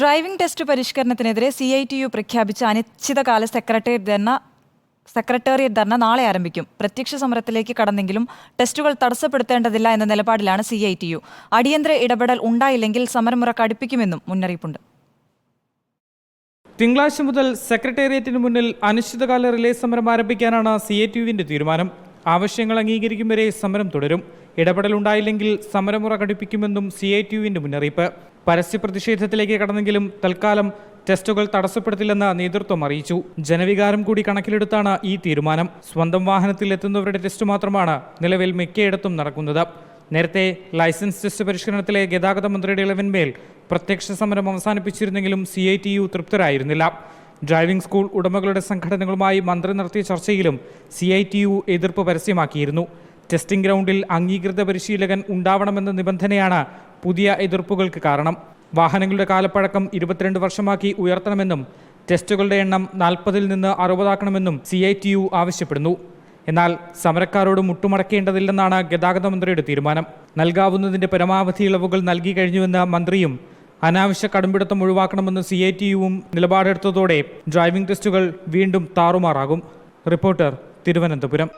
Driving test പരിഷ്കരണത്തിനെതിരെ C I T U പ്രഖ്യാപിച്ച അനിശ്ചിതകാല സെക്രട്ടേറിയറ്റ് ധർണ സെക്രട്ടേറിയറ്റ് ധർണ നാളെ ആരംഭിക്കും. പ്രത്യക്ഷ സമരത്തിലേക്ക് കടന്നെങ്കിലും ടെസ്റ്റുകൾ തടസ്സപ്പെടുത്തേണ്ടതില്ല എന്ന നിലപാടിലാണ് സി ഐ ടി യു അടിയന്തര ഇടപെടൽ ഉണ്ടായില്ലെങ്കിൽ സമരമുറ കടുപ്പിക്കുമെന്നും മുന്നറിയിപ്പുണ്ട്. തിങ്കളാഴ്ച മുതൽ സെക്രട്ടേറിയറ്റിന് മുന്നിൽ അനിശ്ചിതകാല റിലേ സമരം ആരംഭിക്കാനാണ് സി ഐ ടി യുവിന്റെ തീരുമാനം. ആവശ്യങ്ങൾ അംഗീകരിക്കും വരെ സമരം തുടരും. ഇടപെടലുണ്ടായില്ലെങ്കിൽ സമരമുറ ഘടിപ്പിക്കുമെന്നും സി ഐ ടി മുന്നറിയിപ്പ്. പരസ്യ പ്രതിഷേധത്തിലേക്ക് കടന്നെങ്കിലും തൽക്കാലം ടെസ്റ്റുകൾ തടസ്സപ്പെടുത്തില്ലെന്ന് നേതൃത്വം അറിയിച്ചു. ജനവികാരം കൂടി കണക്കിലെടുത്താണ് ഈ തീരുമാനം. സ്വന്തം വാഹനത്തിൽ എത്തുന്നവരുടെ ടെസ്റ്റ് മാത്രമാണ് നിലവിൽ മിക്കയിടത്തും നടക്കുന്നത്. നേരത്തെ ലൈസൻസ് ടെസ്റ്റ് പരിഷ്കരണത്തിലെ ഗതാഗത മന്ത്രിയുടെ ഇളവിന്മേൽ പ്രത്യക്ഷ സമരം അവസാനിപ്പിച്ചിരുന്നെങ്കിലും സി ഐ ടി യു തൃപ്തരായിരുന്നില്ല. ഡ്രൈവിംഗ് സ്കൂൾ ഉടമകളുടെ സംഘടനകളുമായി മന്ത്രി നടത്തിയ ചർച്ചയിലും സി ഐ ടി യു എതിർപ്പ് പരസ്യമാക്കിയിരുന്നു. ടെസ്റ്റിംഗ് ഗ്രൗണ്ടിൽ അംഗീകൃത പരിശീലകൻ ഉണ്ടാവണമെന്ന നിബന്ധനയാണ് പുതിയ എതിർപ്പുകൾക്ക് കാരണം. വാഹനങ്ങളുടെ കാലപ്പഴക്കം ഇരുപത്തിരണ്ട് വർഷമാക്കി ഉയർത്തണമെന്നും ടെസ്റ്റുകളുടെ എണ്ണം നാൽപ്പതിൽ നിന്ന് അറുപതാക്കണമെന്നും സി ഐ ടി യു ആവശ്യപ്പെടുന്നു. എന്നാൽ സമരക്കാരോട് മുട്ടുമടക്കേണ്ടതില്ലെന്നാണ് ഗതാഗത മന്ത്രിയുടെ തീരുമാനം. നൽകാവുന്നതിന്റെ പരമാവധി ഇളവുകൾ നൽകി കഴിഞ്ഞുവെന്ന മന്ത്രിയും അനാവശ്യ കടുംപിടുത്തം ഒഴിവാക്കണമെന്ന് സി ഐ ടി യുവും നിലപാടെടുത്തതോടെ ഡ്രൈവിംഗ് ടെസ്റ്റുകൾ വീണ്ടും താറുമാറാകും. റിപ്പോർട്ടർ തിരുവനന്തപുരം.